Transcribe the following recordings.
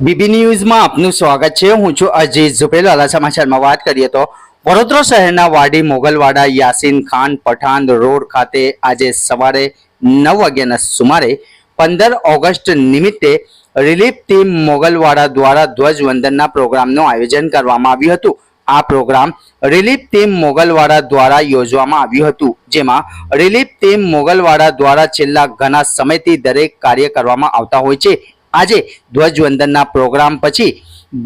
BB ન્યૂઝમાં આપનું સ્વાગત છે. હું છું અજીત ઝુપેલાલા. સમાચારમાં વાત કરીએ તો વડોદરા શહેરના વાડી મોગલવાડા યાસીન ખાન પઠાણ રોડ ખાતે આજે સવારે નવ વાગ્યાના સુમારે પંદર ઓગસ્ટ નિમિત્તે રિલીફ ટીમ મોગલવાડા દ્વારા ધ્વજવંદનના પ્રોગ્રામનું આયોજન કરવામાં આવ્યું હતું. આ પ્રોગ્રામ રિલીફ ટીમ મોગલવાડા દ્વારા યોજવામાં આવ્યું હતું, જેમાં રિલીફ ટીમ મોગલવાડા દ્વારા છેલ્લા ઘણા સમયથી દરેક કાર્ય કરવામાં આવતા હોય છે. આજે ધ્વજવંદનના પ્રોગ્રામ પછી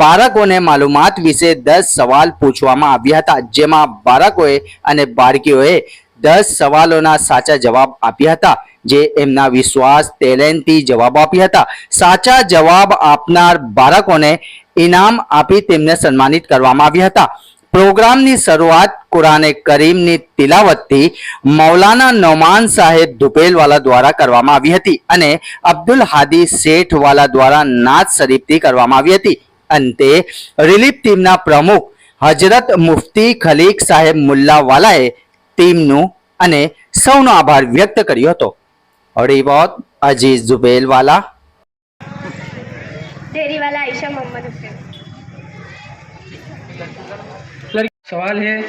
બાળકોને માલુમાત વિશે દસ સવાલ પૂછવામાં આવ્યા હતા, જેમાં બાળકોએ અને બાળકીઓએ દસ સવાલોના સાચા જવાબ આપ્યા હતા, જે એમના વિશ્વાસ ટેલેન્ટથી જવાબ આપ્યા હતા. સાચા જવાબ આપનાર બાળકોને ઇનામ આપી તેમને સન્માનિત કરવામાં આવ્યા હતા. પ્રોગ્રામની શરૂઆત કુરાને કરીમની તિલાવતથી મૌલાના નોમાન સાહેબ ધુપેલવાલા દ્વારા કરવામાં આવી હતી અને અબ્દુલ હાદી શેઠવાલા દ્વારા નાત શરીફથી કરવામાં આવી હતી. અંતે રિલીફ ટીમના પ્રમુખ હજરત મુફતી ખલીક સાહેબ મુલ્લાવાલાએ ટીમનું અને સૌનો આભાર વ્યક્ત કર્યો હતો. રિપોર્ટ અજીઝ ઝુબેલવાલા ડેરીવાલા આયશા મોહમ્મદ सवाल है,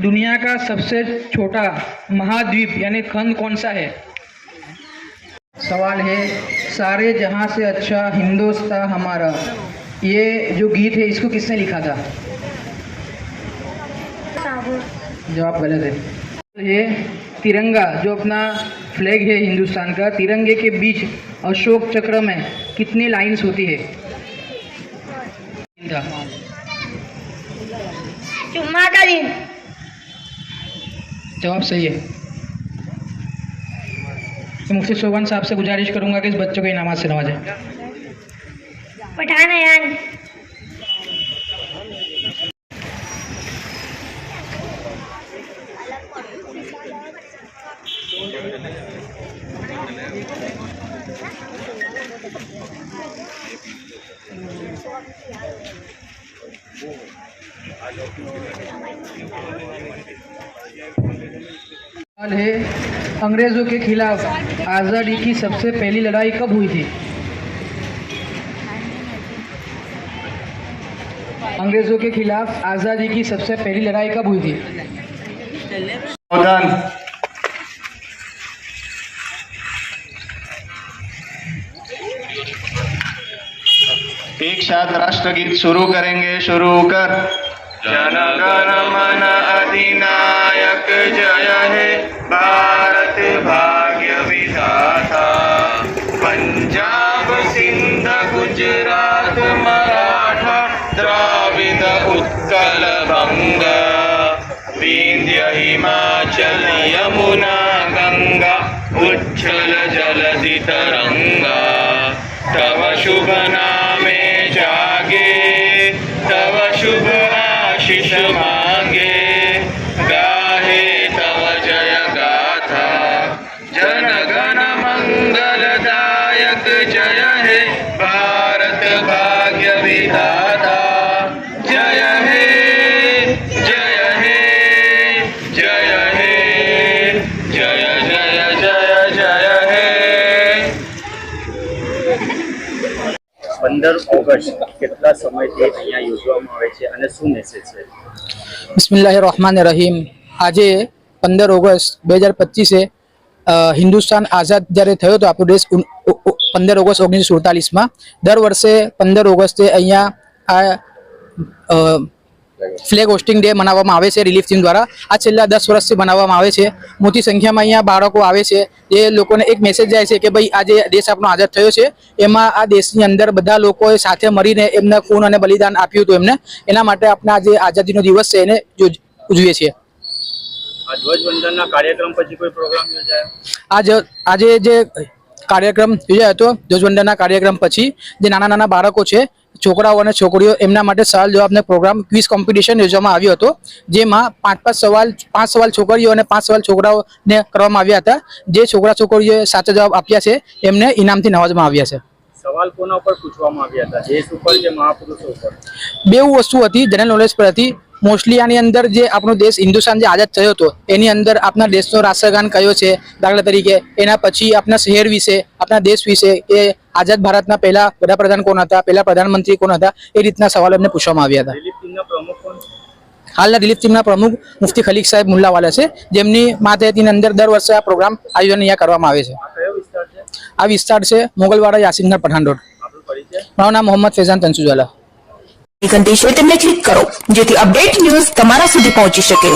दुनिया का सबसे छोटा महाद्वीप, यानी खंड कौन सा है? सवाल है, सारे जहाँ से अच्छा हिंदुस्तान हमारा, ये जो गीत है, इसको किसने लिखा था? जवाब गलत है। ये तिरंगा, जो अपना फ्लैग है हिंदुस्तान का, तिरंगे के बीच अशोक चक्र में कितनी लाइंस होती है? जुम्मा का दिन जवाब सही है। तो मुफ्ती सोबन साहब से गुजारिश करूँगा कि इस बच्चों को इनामात से नवाजें। पठान अयान है, अंग्रेज़ों के खिलाफ आज़ादी की सबसे पहली लड़ाई कब हुई थी? अंग्रेज़ों के खिलाफ आज़ादी की सबसे पहली लड़ाई कब हुई थी? एक साथ राष्ट्रगीत शुरू करेंगे, शुरू कर। जन गण मन अधिनायक जय हे भारत भाग्य विधाता पंजाब सिंध गुजरात मराठा द्राविड उत्कल बंग विंध्य हिमाचल यमुना गंगा उच्छल जलधि तरंगा तव शुभ नामे પંદર ઓગસ્ટ કેટલા સમયથી અહીંયા યોજવામાં આવે છે અને શું મેસેજ છે? બિસ્મિલ્લાહ રહમાન રહીમ આજે પંદર ઓગસ્ટ બે હજાર પચીસે હિન્દુસ્તાન આઝાદ જ્યારે થયો હતો, આપણો દેશ પંદર ઓગસ્ટ ઓગણીસો સુડતાલીસમાં. દર વર્ષે પંદર ઓગસ્ટે અહીંયા આ ફ્લેગ હોસ્ટિંગ ડે મનાવવામાં આવે છે રિલીફ ટીમ દ્વારા. આ છેલ્લા દસ વર્ષથી મનાવવામાં આવે છે. મોટી સંખ્યામાં અહીંયા બાળકો આવે છે. એ લોકોને એક મેસેજ જાય છે કે ભાઈ આજે દેશ આપણો આઝાદ થયો છે. એમાં આ દેશની અંદર બધા લોકોએ સાથે મળીને એમને ખૂન અને બલિદાન આપ્યું હતું એમને. એના માટે આપણા આજે આઝાદીનો દિવસ છે એને જો- ઉજવીએ છીએ. ધ્વજવંદનના કાર્યક્રમ પછી કોઈ પ્રોગ્રામ યોજાયો? આજ આજે જે કાર્યક્રમ યોજાયો હતો ધ્વજવંદનના કાર્યક્રમ પછી જે નાના નાના બાળકો છે છોકરાઓ અને છોકરીઓ એમના માટે સવાલ જવાબનો પ્રોગ્રામ ક્વિઝ કોમ્પિટિશન યોજવામાં આવ્યો હતો જેમાં પાંચ પાંચ સવાલ પાંચ સવાલ છોકરીઓ અને પાંચ સવાલ છોકરાઓને કરવામાં આવ્યા હતા જે છોકરા છોકરીઓએ સાચા જવાબ આપ્યા છે એમને ઇનામથી નવાજવામાં આવ્યા છે. સવાલ કોના ઉપર પૂછવામાં આવ્યા હતા? દેશ ઉપર કે મહાપુરુષો ઉપર? બે વસ્તુ હતી જનરલ નોલેજ પર હતી. મોસ્ટલી આની અંદર જે આપણો દેશ હિન્દુસ્તાન જે આઝાદ થયો હતો એની અંદર આપણા દેશનો રાષ્ટ્રગાન કયો છે દાખલા તરીકે એના પછી આપણા શહેર વિશે આપણા દેશ વિશે કે આઝાદ ભારતના પહેલા વડાપ્રધાન કોણ હતા પહેલા પ્રધાનમંત્રી કોણ હતા એ રીતના સવાલો એમને પૂછવામાં આવ્યા હતા. હાલના રિલીફ ટીમના પ્રમુખ મુફ્તી ખલીક સાહેબ મુલ્લાવાલા છે. જેમની માતહેતીની અંદર દર વર્ષે આ પ્રોગ્રામ આયોજન અહીંયા કરવામાં આવે છે. આ વિસ્તાર છે? મોગલવાડા યાસીનગર પઠાણ રોડ મારું નામ મોહમ્મદ ફેઝાન તનસુજાલા ઘંટી તેમને ક્લિક કરો જેથી અપડેટ ન્યૂઝ તમારા સુધી પહોંચી શકે.